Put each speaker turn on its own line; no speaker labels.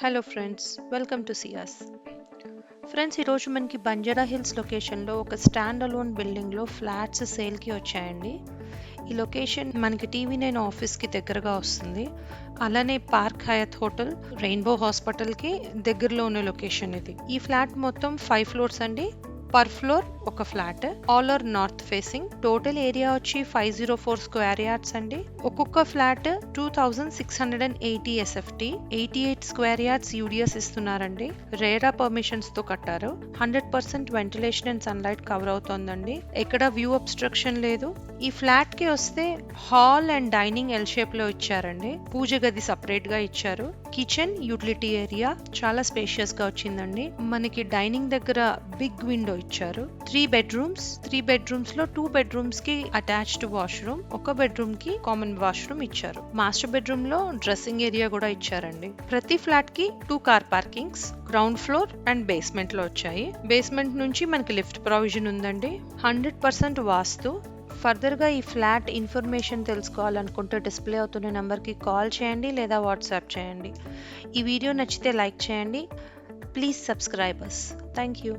Hello friends welcome to సియాస్ friends ఈరోజు మనకి బంజారా హిల్స్ లొకేషన్లో ఒక స్టాండ్ అలోన్ బిల్డింగ్లో ఫ్లాట్స్ సేల్కి వచ్చాయండి. ఈ లొకేషన్ మనకి టీవీ నైన్ ఆఫీస్కి దగ్గరగా వస్తుంది. అలానే పార్క్ హయత్ హోటల్ రెయిన్బో హాస్పిటల్కి దగ్గరలో ఉన్న లొకేషన్ ఇది. ఈ ఫ్లాట్ మొత్తం ఫైవ్ ఫ్లోర్స్ అండి. పర్ ఫ్లోర్ ఒక flat all are north facing. Total area వచ్చి five zero four square yards అండి. ఒక్కొక్క flat two thousand six hundred and eighty SFT eighty eight square yards UDS ఇస్తున్నారండి. RERA పర్మిషన్స్తో కట్టారు. Hundred percent ventilation and sunlight cover అవుతోందండి. ఎక్కడ view obstruction లేదు. ఈ ఫ్లాట్కి వస్తే హాల్ అండ్ డైనింగ్ ఎల్ షేప్లో ఇచ్చారండి. పూజ గది సపరేట్గా ఇచ్చారు. కిచెన్ యూటిలిటీ ఏరియా చాలా స్పేషియస్గా వచ్చిందండి. మనకి డైనింగ్ దగ్గర బిగ్ విండో ఇచ్చారు. త్రీ త్రీ బెడ్రూమ్స్ త్రీ బెడ్రూమ్స్లో టూ బెడ్రూమ్స్కి అటాచ్డ్ వాష్రూమ్ ఒక బెడ్రూమ్కి కామన్ వాష్రూమ్ ఇచ్చారు. మాస్టర్ బెడ్రూమ్లో డ్రెస్సింగ్ ఏరియా కూడా ఇచ్చారండి. ప్రతి ఫ్లాట్కి two car parkings ground floor and బేస్మెంట్లో వచ్చాయి. బేస్మెంట్ నుంచి మనకి లిఫ్ట్ ప్రొవిజన్ ఉందండి. Hundred percent vastu. ఫర్దర్గా ఈ ఫ్లాట్ ఇన్ఫర్మేషన్ తెలుసుకోవాలనుకుంటే డిస్ప్లే అవుతున్న నెంబర్కి కాల్ చేయండి లేదా వాట్సాప్ చేయండి. ఈ వీడియో నచ్చితే లైక్ చేయండి. Please subscribers thank you